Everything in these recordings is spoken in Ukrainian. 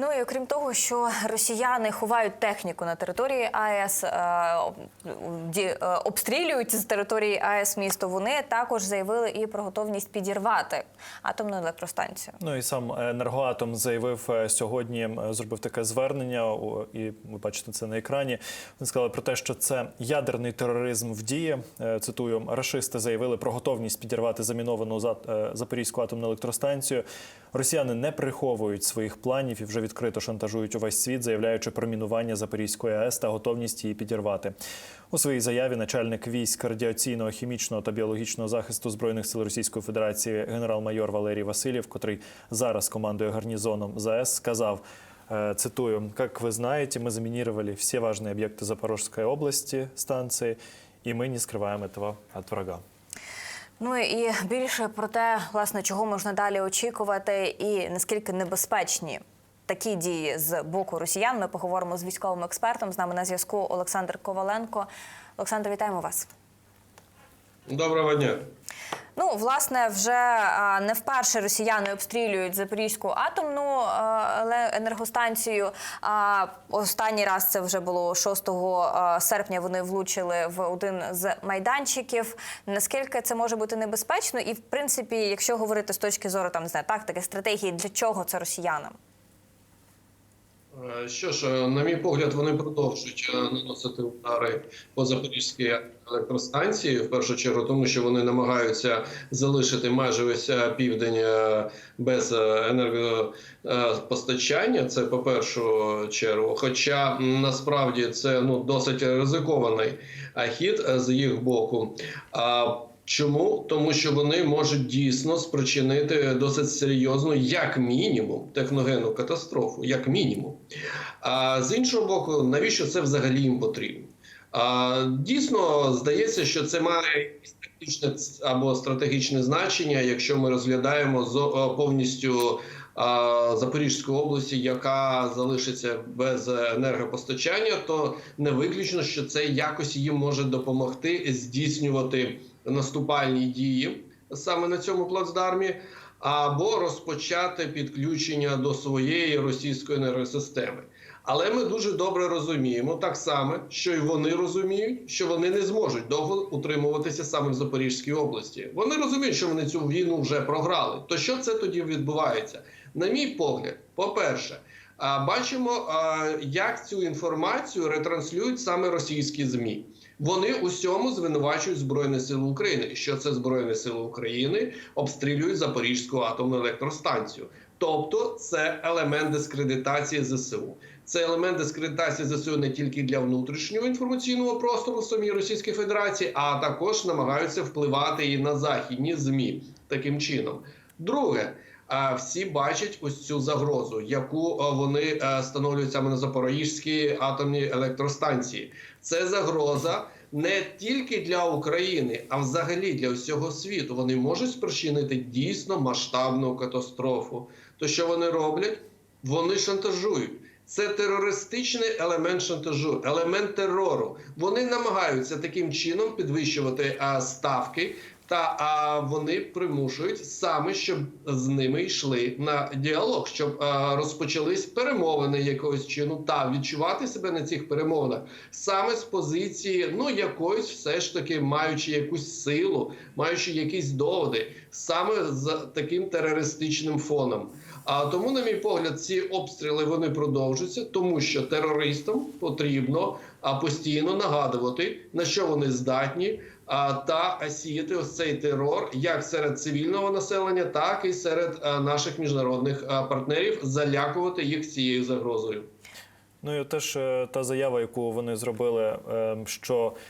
Ну і окрім того, що росіяни ховають техніку на території АЕС, е, е, обстрілюють з території АЕС місто. Вони також заявили і про готовність підірвати атомну електростанцію. Ну і сам енергоатом заявив е, сьогодні, зробив таке звернення, і ви бачите це на екрані. Вони сказали про те, що це ядерний тероризм в дії. Цитую, рашисти заявили про готовність підірвати заміновану за- Запорізьку атомну електростанцію. Росіяни не приховують своїх планів і вже відкрито шантажують увесь світ, заявляючи про мінування Запорізької АЕС та готовність її підірвати. У своїй заяві начальник військ радіаційного, хімічного та біологічного захисту збройних сил Російської Федерації генерал-майор Валерій Васильєв, котрий зараз командує гарнізоном ЗАЕС, сказав. э, Цитую, как вы знаете, мы заминировали все важные объекты Запорожской области станции, и мы не скрываем этого от врага. Ну і більше про те, власне, чого можна далі очікувати, і наскільки небезпечні такі дії з боку росіян. Ми поговоримо з військовим експертом. З нами на зв'язку Олександр Коваленко. Олександр, вітаємо вас. Доброго дня. Ну, власне, вже не вперше росіяни обстрілюють Запорізьку атомну а, енергостанцію. Останній раз це вже було 6 серпня. Вони влучили в один з майданчиків. Наскільки це може бути небезпечно? І в принципі, якщо говорити з точки зору там не знаю, тактики, стратегії, для чого це росіянам? Е, Що ж, е, на мій погляд, вони продовжують е, наносити удари по Запорізькій електростанції, в першу чергу, тому що вони намагаються залишити майже весь південь без енергопостачання. Це по першу чергу. Хоча насправді це ну досить ризикований хід з їх боку. Чому? Тому що вони можуть дійсно спричинити досить серйозну, як мінімум, техногенну катастрофу, як мінімум. А з іншого боку, навіщо це взагалі їм потрібно? А, дійсно, здається, що це має тактичне або стратегічне значення, якщо ми розглядаємо е, повністю а, Запорізьку області, яка залишиться без енергопостачання, то не виключно, що це якось їм може допомогти здійснювати наступальні дії саме на цьому плацдармі, або розпочати підключення до своєї російської енергосистеми. Але ми дуже добре розуміємо так само, що й вони розуміють, що вони не зможуть довго утримуватися саме в Запорізькій області. Вони розуміють, що вони цю війну вже програли. То що це тоді відбувається? На мій погляд, по-перше, а, бачимо, як цю інформацію ретранслюють саме російські змі. Вони усьому звинувачують Збройні Сили України. Що це Збройні Сили України обстрілюють Запорізьку атомну електростанцію. Тобто, це елемент дискредитації ЗСУ. Це елемент дискредитації ЗСУ не тільки для внутрішнього інформаційного простору в самій Російській Федерації, а також намагаються впливати і на західні змі таким чином. Друге. Всі бачать ось цю загрозу, яку вони а, становлюють саме на Запорізькій атомній електростанції. Це загроза не тільки для України, а взагалі для всього світу. Вони можуть спричинити дійсно масштабну катастрофу. То що вони роблять? Вони шантажують. Це терористичний елемент шантажу, елемент терору. Вони намагаються таким чином підвищувати ставки, та а, вони примушують саме, щоб з ними йшли на діалог, щоб а, розпочались перемовини якогось чину та відчувати себе на цих перемовинах саме з позиції, ну якоїсь все ж таки маючи якусь силу, маючи якісь доводи, саме з таким терористичним фоном. А тому, на мій погляд, ці обстріли вони продовжуються, тому що терористам потрібно постійно нагадувати на що вони здатні, та сіяти ось цей терор як серед цивільного населення, так і серед наших міжнародних партнерів, залякувати їх цією загрозою. Ну і теж е, та заява, яку вони зробили, е, що е,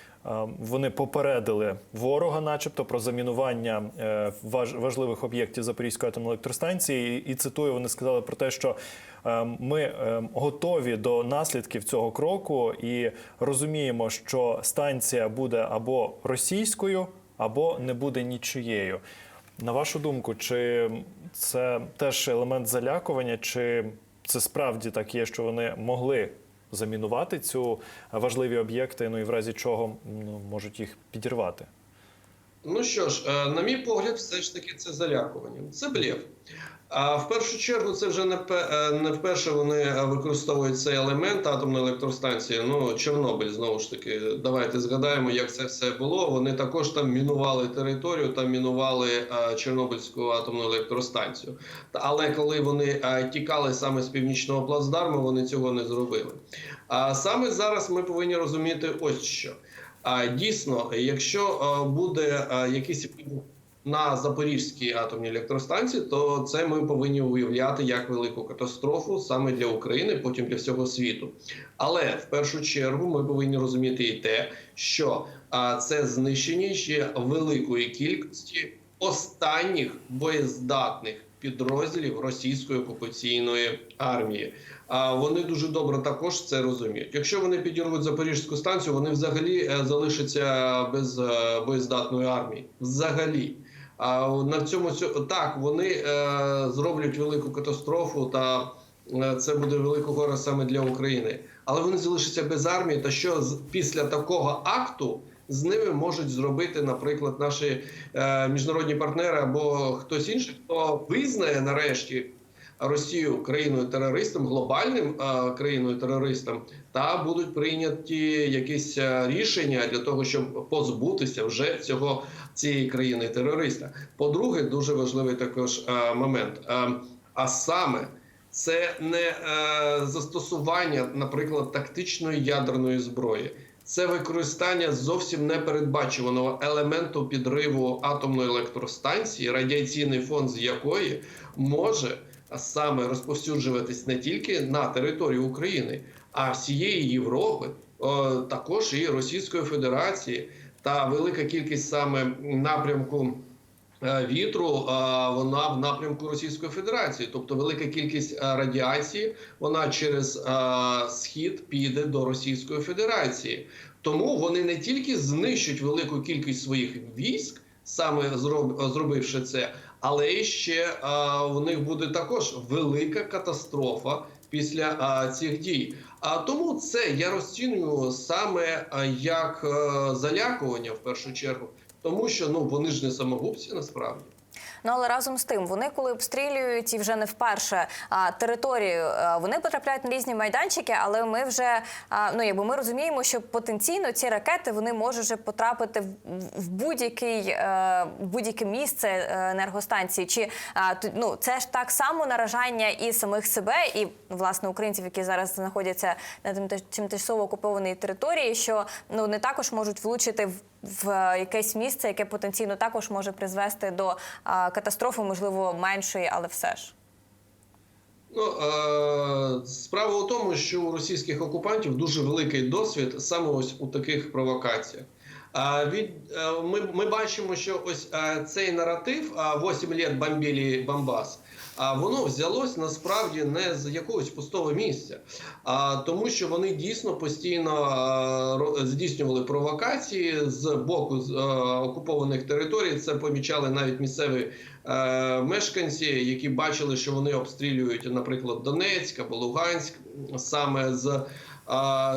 вони попередили ворога, начебто, про замінування е, важливих об'єктів Запорізької атомної електростанції. І, цитую, вони сказали про те, що е, ми е, готові до наслідків цього кроку і розуміємо, що станція буде або російською, або не буде нічиєю. На вашу думку, чи це теж елемент залякування, чи це справді так є, що вони могли замінувати цю важливі об'єкти, ну і в разі чого ну, можуть їх підірвати? Ну що ж, е, на мій погляд, все ж таки це залякування. Це блеф. А в першу чергу це вже не е, не вперше вони е, використовують цей елемент атомної електростанції. Ну, Чорнобиль, знову ж таки, давайте згадаємо, як це все було. Вони також там мінували територію, там мінували е, Чорнобильську атомну електростанцію. Але коли вони тікали саме з північного плацдарму, вони цього не зробили. А саме зараз ми повинні розуміти ось що. А дійсно, якщо буде якийсь на Запорізькій атомній електростанції, то це ми повинні уявляти як велику катастрофу саме для України, потім для всього світу. Але в першу чергу ми повинні розуміти і те, що це знищення ще великої кількості останніх боєздатних підрозділів російської окупаційної армії. Вони дуже добре також це розуміють. Якщо вони підірвуть Запорізьку станцію, вони взагалі е, залишаться без е, боєздатної армії. Взагалі. А на цьому цьо- так вони е, зроблять велику катастрофу, та це буде велике горе саме для України. Але вони залишаться без армії. Та що з- після такого акту з ними можуть зробити, наприклад, наші міжнародні партнери або хтось інший, хто визнає нарешті Росію країною терористом, глобальним країною терористом, та будуть прийняті якісь рішення для того, щоб позбутися вже цього цієї країни терориста. По-друге, дуже важливий також момент. А саме це не е, застосування, наприклад, тактичної ядерної зброї. Це використання зовсім непередбачуваного елементу підриву атомної електростанції, радіаційний фон з якої може саме розповсюджуватись не тільки на території України, а всієї Європи, також і Російської Федерації, та велика кількість саме напрямку. е, Вітру вона в напрямку Російської Федерації, тобто велика кількість е, радіації, вона через е, схід піде до Російської Федерації. Тому вони не тільки знищать велику кількість своїх військ, саме зроб- зробивши це, але ще в них буде також велика катастрофа після цих дій. А тому це я розцінюю саме як е, залякування в першу чергу, тому що ну вони ж не самогубці насправді. Ну але разом з тим, вони коли обстрілюють і вже не вперше а, територію, а, вони потрапляють на різні майданчики, але ми вже а, ну якби ми розуміємо, що потенційно ці ракети вони можуть вже потрапити в, в будь-який е, будь-яке місце е, енергостанції. Чи а, ну це ж так само наражання і самих себе, і власне українців, які зараз знаходяться на тимчасово окупованій території, що ну не також можуть влучити в. В якесь місце, яке потенційно також може призвести до катастрофи, можливо, меншої, але все ж. Ну, е, справа у тому, що у російських окупантів дуже великий досвід саме ось у таких провокаціях. А від е, ми, ми бачимо, що ось е, цей наратив а, 8 літ бомбили Бомбас. А воно взялось насправді не з якогось пустого місця, а тому, що вони дійсно постійно е, здійснювали провокації з боку з, е, окупованих територій. Це помічали навіть місцеві е, мешканці, які бачили, що вони обстрілюють, наприклад, Донецьк або Луганськ саме з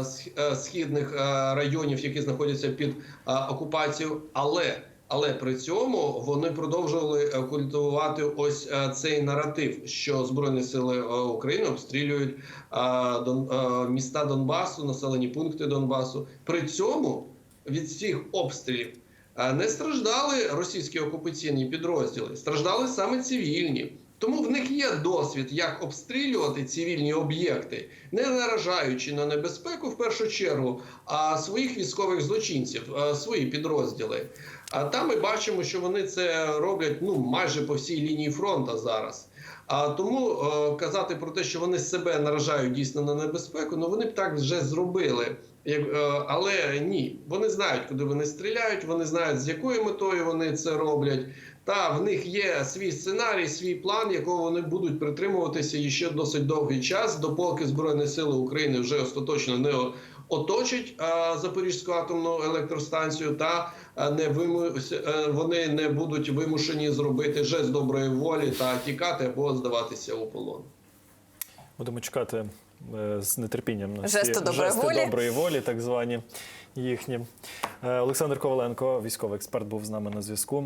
сх- східних районів, які знаходяться під окупацією, але але при цьому вони продовжували е, культивувати ось е, цей наратив, що збройні сили е, України обстрілюють міста Донбасу, населені пункти Донбасу. При цьому від всіх обстрілів не страждали російські окупаційні підрозділи, страждали саме цивільні. Тому в них є досвід, як обстрілювати цивільні об'єкти, не наражаючи на небезпеку в першу чергу, а своїх військових злочинців, свої підрозділи. А там ми бачимо, що вони це роблять ну майже по всій лінії фронту зараз. А тому е, казати про те, що вони себе наражають дійсно на небезпеку, ну вони б так вже зробили. Е, але ні, вони знають, куди вони стріляють, вони знають, з якою метою вони це роблять. Та в них є свій сценарій, свій план, якого вони будуть притримуватися і ще досить довгий час, допоки Збройні Сили України вже остаточно не оточать е, Запорізьку атомну електростанцію, та е, не виму... е, вони не будуть вимушені зробити жест доброї волі та тікати або здаватися у полон. Будемо чекати з нетерпінням на Жести ці доброї жести волі. доброї волі, так звані їхні. Олександр Коваленко, військовий експерт, був з нами на зв'язку.